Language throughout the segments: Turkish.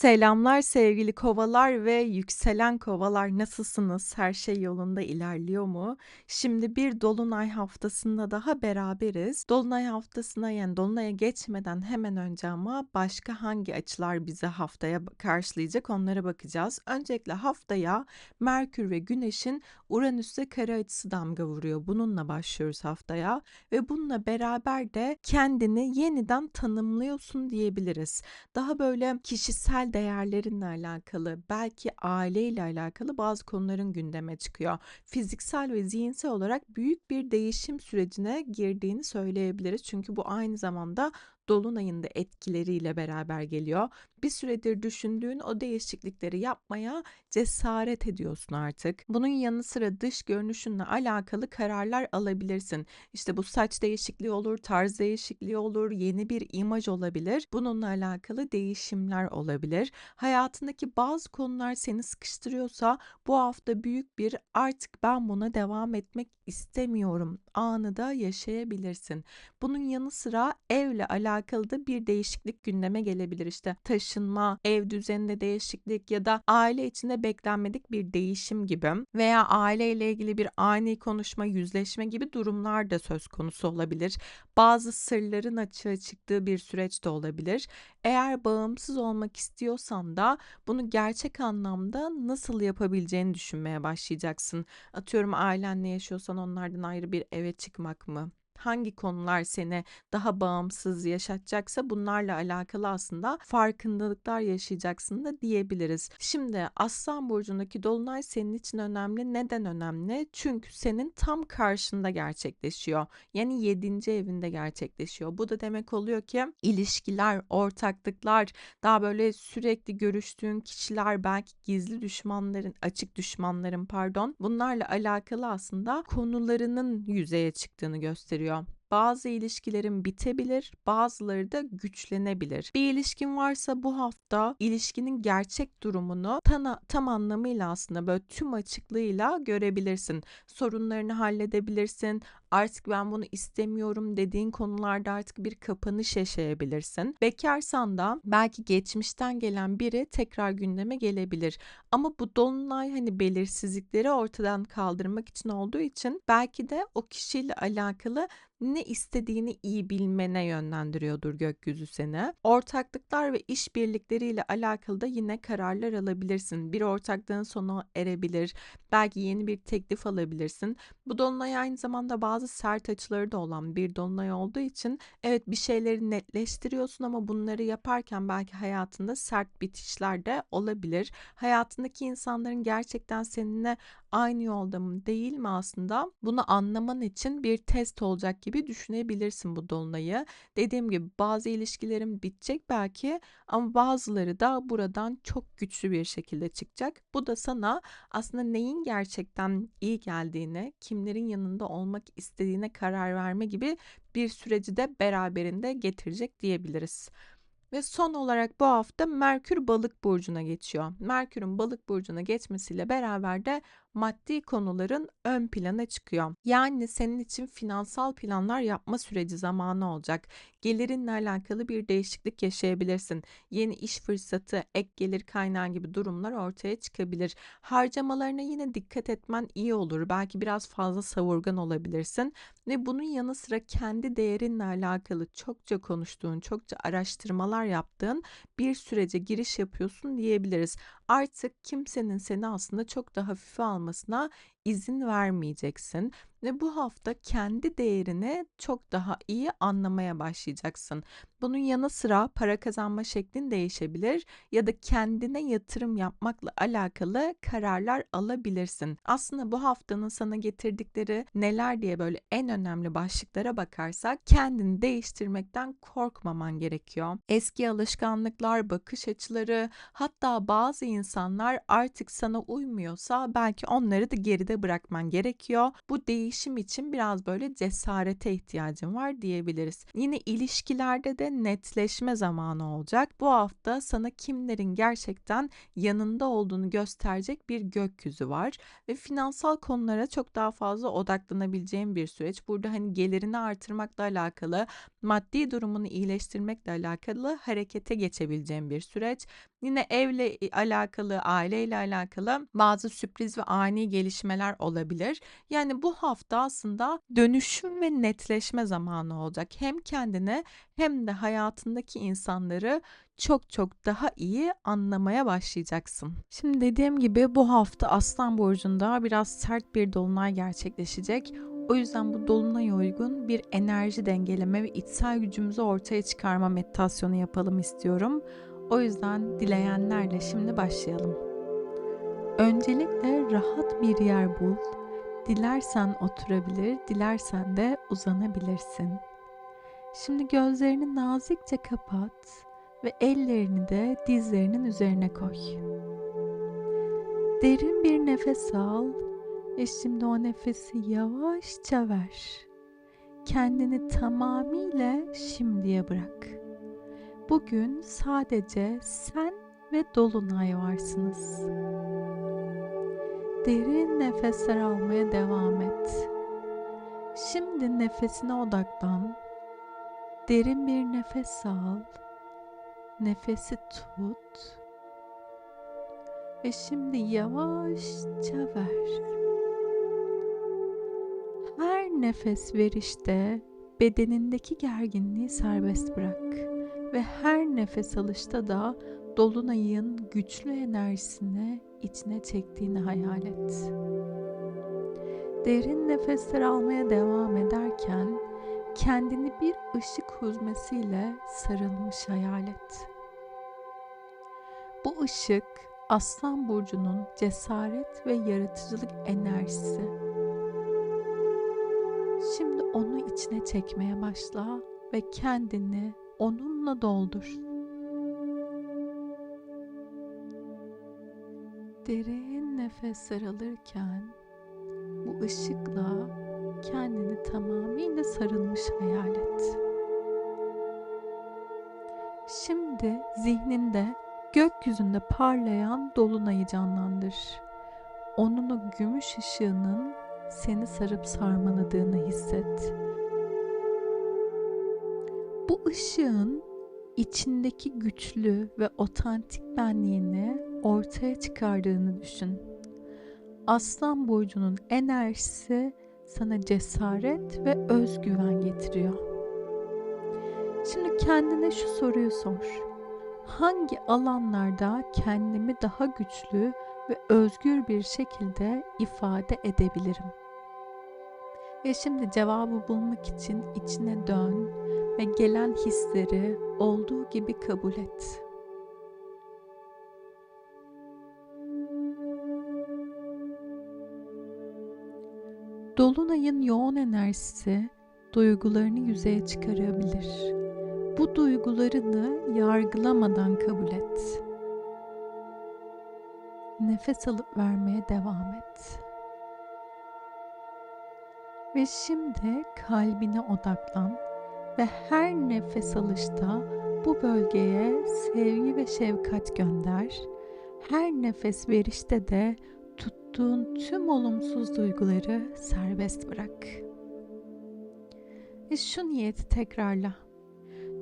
Selamlar sevgili kovalar ve yükselen kovalar nasılsınız? Her şey yolunda ilerliyor mu? Şimdi bir dolunay haftasında daha beraberiz. Dolunay haftasına yani dolunaya geçmeden hemen önce ama başka hangi açılar bizi haftaya karşılayacak onlara bakacağız. Öncelikle haftaya Merkür ve Güneş'in Uranüs'e kare açısı damga vuruyor. Bununla başlıyoruz haftaya ve bununla beraber de kendini yeniden tanımlıyorsun diyebiliriz. Daha böyle kişisel değerlerinle alakalı, belki aileyle alakalı bazı konuların gündeme çıkıyor. Fiziksel ve zihinsel olarak büyük bir değişim sürecine girdiğini söyleyebiliriz. Çünkü bu aynı zamanda dolunayın da etkileriyle beraber geliyor. Bir süredir düşündüğün o değişiklikleri yapmaya cesaret ediyorsun artık. Bunun yanı sıra dış görünüşünle alakalı kararlar alabilirsin. İşte bu saç değişikliği olur, tarz değişikliği olur, yeni bir imaj olabilir. Bununla alakalı değişimler olabilir. Hayatındaki bazı konular seni sıkıştırıyorsa bu hafta büyük bir artık ben buna devam etmek istemiyorum anı da yaşayabilirsin. Bunun yanı sıra evle alakalı da bir değişiklik gündeme gelebilir. İşte taşınma, ev düzeninde değişiklik ya da aile içinde beklenmedik bir değişim gibi veya aileyle ilgili bir ani konuşma, yüzleşme gibi durumlar da söz konusu olabilir. Bazı sırların açığa çıktığı bir süreç de olabilir. Eğer bağımsız olmak istiyorsan da bunu gerçek anlamda nasıl yapabileceğini düşünmeye başlayacaksın. Atıyorum ailenle yaşıyorsan onlardan ayrı bir eve çıkmak mı? Hangi konular seni daha bağımsız yaşatacaksa bunlarla alakalı aslında farkındalıklar yaşayacaksın da diyebiliriz. Şimdi Aslan burcundaki dolunay senin için önemli. Neden önemli? Çünkü senin tam karşında gerçekleşiyor. Yani 7. evinde gerçekleşiyor. Bu da demek oluyor ki ilişkiler, ortaklıklar, daha böyle sürekli görüştüğün kişiler, belki gizli düşmanların, açık düşmanların pardon, bunlarla alakalı aslında konularının yüzeye çıktığını gösteriyor oluyor. Bazı ilişkilerin bitebilir, bazıları da güçlenebilir. Bir ilişkin varsa bu hafta ilişkinin gerçek durumunu tam, tam anlamıyla aslında böyle tüm açıklığıyla görebilirsin. Sorunlarını halledebilirsin. Artık ben bunu istemiyorum dediğin konularda artık bir kapanış yaşayabilirsin. Bekarsan da belki geçmişten gelen biri tekrar gündeme gelebilir. Ama bu dolunay hani belirsizlikleri ortadan kaldırmak için olduğu için belki de o kişiyle alakalı ne istediğini iyi bilmene yönlendiriyordur gökyüzü seni. Ortaklıklar ve işbirlikleriyle alakalı da yine kararlar alabilirsin. Bir ortaklığın sonu erebilir. Belki yeni bir teklif alabilirsin. Bu dolunay aynı zamanda bazı sert açıları da olan bir dolunay olduğu için evet bir şeyleri netleştiriyorsun ama bunları yaparken belki hayatında sert bitişler de olabilir. Hayatındaki insanların gerçekten seninle aynı yolda mı değil mi aslında bunu anlaman için bir test olacak gibi düşünebilirsin bu dolunayı. Dediğim gibi bazı ilişkilerim bitecek belki ama bazıları da buradan çok güçlü bir şekilde çıkacak. Bu da sana aslında neyin gerçekten iyi geldiğini, kimlerin yanında olmak istediğine karar verme gibi bir süreci de beraberinde getirecek diyebiliriz. Ve son olarak bu hafta Merkür Balık burcuna geçiyor. Merkür'ün Balık burcuna geçmesiyle beraber de maddi konuların ön plana çıkıyor. Yani senin için finansal planlar yapma süreci zamanı olacak. Gelirinle alakalı bir değişiklik yaşayabilirsin. Yeni iş fırsatı, ek gelir kaynağı gibi durumlar ortaya çıkabilir. Harcamalarına yine dikkat etmen iyi olur. Belki biraz fazla savurgan olabilirsin ve bunun yanı sıra kendi değerinle alakalı çokça konuştuğun, çokça araştırmalar yaptığın bir sürece giriş yapıyorsun diyebiliriz. Artık kimsenin seni aslında çok da hafife almasına izin vermeyeceksin ve bu hafta kendi değerini çok daha iyi anlamaya başlayacaksın. Bunun yanı sıra para kazanma şeklin değişebilir ya da kendine yatırım yapmakla alakalı kararlar alabilirsin. Aslında bu haftanın sana getirdikleri neler diye böyle en önemli başlıklara bakarsak kendini değiştirmekten korkmaman gerekiyor. Eski alışkanlıklar, bakış açıları hatta bazı insanlar artık sana uymuyorsa belki onları da geride bırakman gerekiyor. Bu değişim için biraz böyle cesarete ihtiyacın var diyebiliriz. Yine ilişkilerde de netleşme zamanı olacak. Bu hafta sana kimlerin gerçekten yanında olduğunu gösterecek bir gökyüzü var ve finansal konulara çok daha fazla odaklanabileceğin bir süreç. Burada hani gelirini artırmakla alakalı, maddi durumunu iyileştirmekle alakalı harekete geçebileceğin bir süreç. Yine evle alakalı, aileyle alakalı bazı sürpriz ve ani gelişmeler olabilir. Yani bu hafta aslında dönüşüm ve netleşme zamanı olacak. Hem kendini hem de hayatındaki insanları çok çok daha iyi anlamaya başlayacaksın. Şimdi dediğim gibi bu hafta Aslan burcunda biraz sert bir dolunay gerçekleşecek. O yüzden bu dolunaya uygun bir enerji dengeleme ve içsel gücümüzü ortaya çıkarma meditasyonu yapalım istiyorum. O yüzden dileyenlerle şimdi başlayalım. Öncelikle rahat bir yer bul. Dilersen oturabilir, dilersen de uzanabilirsin. Şimdi gözlerini nazikçe kapat ve ellerini de dizlerinin üzerine koy. Derin bir nefes al ve şimdi o nefesi yavaşça ver. Kendini tamamıyla şimdiye bırak. Bugün sadece sen ve dolunay varsınız. Derin nefesler almaya devam et. Şimdi nefesine odaklan. Derin bir nefes al. Nefesi tut. Ve şimdi yavaşça ver. Her nefes verişte bedenindeki gerginliği serbest bırak ve her nefes alışta da dolunayın güçlü enerjisini içine çektiğini hayal et. Derin nefesler almaya devam ederken kendini bir ışık huzmesiyle sarılmış hayal et. Bu ışık Aslan burcunun cesaret ve yaratıcılık enerjisi. Şimdi onu içine çekmeye başla ve kendini onunla doldur. Derin nefesler alırken bu ışıkla kendini tamamıyla sarılmış hayal et. Şimdi zihninde gökyüzünde parlayan dolunayı canlandır. Onun o gümüş ışığının seni sarıp sarmaladığını hisset. Bu ışığın içindeki güçlü ve otantik benliğini ortaya çıkardığını düşün. Aslan burcunun enerjisi sana cesaret ve özgüven getiriyor. Şimdi kendine şu soruyu sor. Hangi alanlarda kendimi daha güçlü ve özgür bir şekilde ifade edebilirim? Ve şimdi cevabı bulmak için içine dön ve gelen hisleri olduğu gibi kabul et. Dolunayın yoğun enerjisi duygularını yüzeye çıkarabilir. Bu duygularını yargılamadan kabul et. Nefes alıp vermeye devam et. Ve şimdi kalbine odaklan ve her nefes alışta bu bölgeye sevgi ve şefkat gönder. Her nefes verişte de tuttuğun tüm olumsuz duyguları serbest bırak. Ve şu niyeti tekrarla.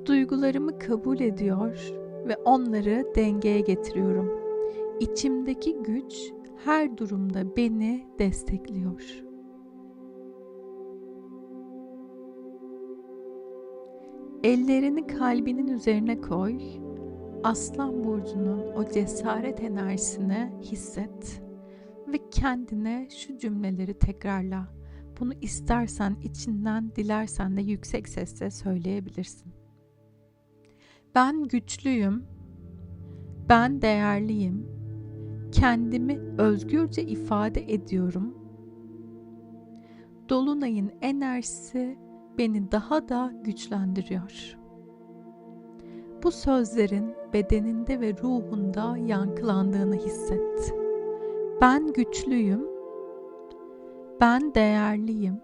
Duygularımı kabul ediyor ve onları dengeye getiriyorum. İçimdeki güç her durumda beni destekliyor. Ellerini kalbinin üzerine koy. Aslan burcunun o cesaret enerjisini hisset ve kendine şu cümleleri tekrarla. Bunu istersen içinden, dilersen de yüksek sesle söyleyebilirsin. Ben güçlüyüm. Ben değerliyim. Kendimi özgürce ifade ediyorum. Dolunayın enerjisi beni daha da güçlendiriyor. Bu sözlerin bedeninde ve ruhunda yankılandığını hisset. Ben güçlüyüm. Ben değerliyim.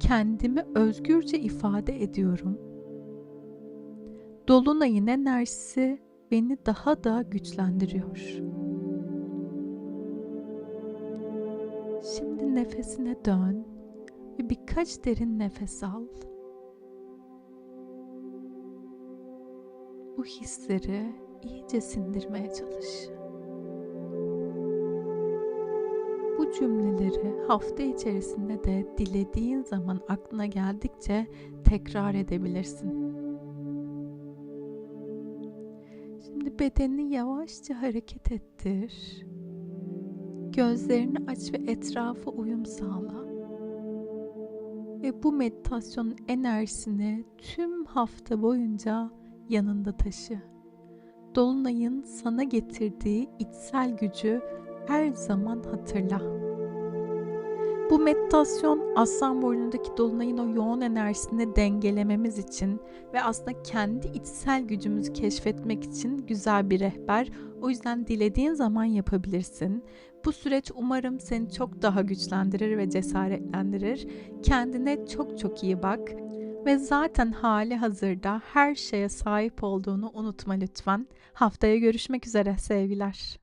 Kendimi özgürce ifade ediyorum.'' Dolunayın enerjisi beni daha da güçlendiriyor. Şimdi nefesine dön ve birkaç derin nefes al. Bu hisleri iyice sindirmeye çalış. Bu cümleleri hafta içerisinde de dilediğin zaman aklına geldikçe tekrar edebilirsin. Şimdi bedenini yavaşça hareket ettir. Gözlerini aç ve etrafa uyum sağla. Ve bu meditasyonun enerjisini tüm hafta boyunca yanında taşı. Dolunayın sana getirdiği içsel gücü her zaman hatırla. Bu meditasyon aslan boynundaki dolunayın o yoğun enerjisini dengelememiz için ve aslında kendi içsel gücümüzü keşfetmek için güzel bir rehber. O yüzden dilediğin zaman yapabilirsin. Bu süreç umarım seni çok daha güçlendirir ve cesaretlendirir. Kendine çok çok iyi bak ve zaten hali hazırda her şeye sahip olduğunu unutma lütfen. Haftaya görüşmek üzere sevgiler.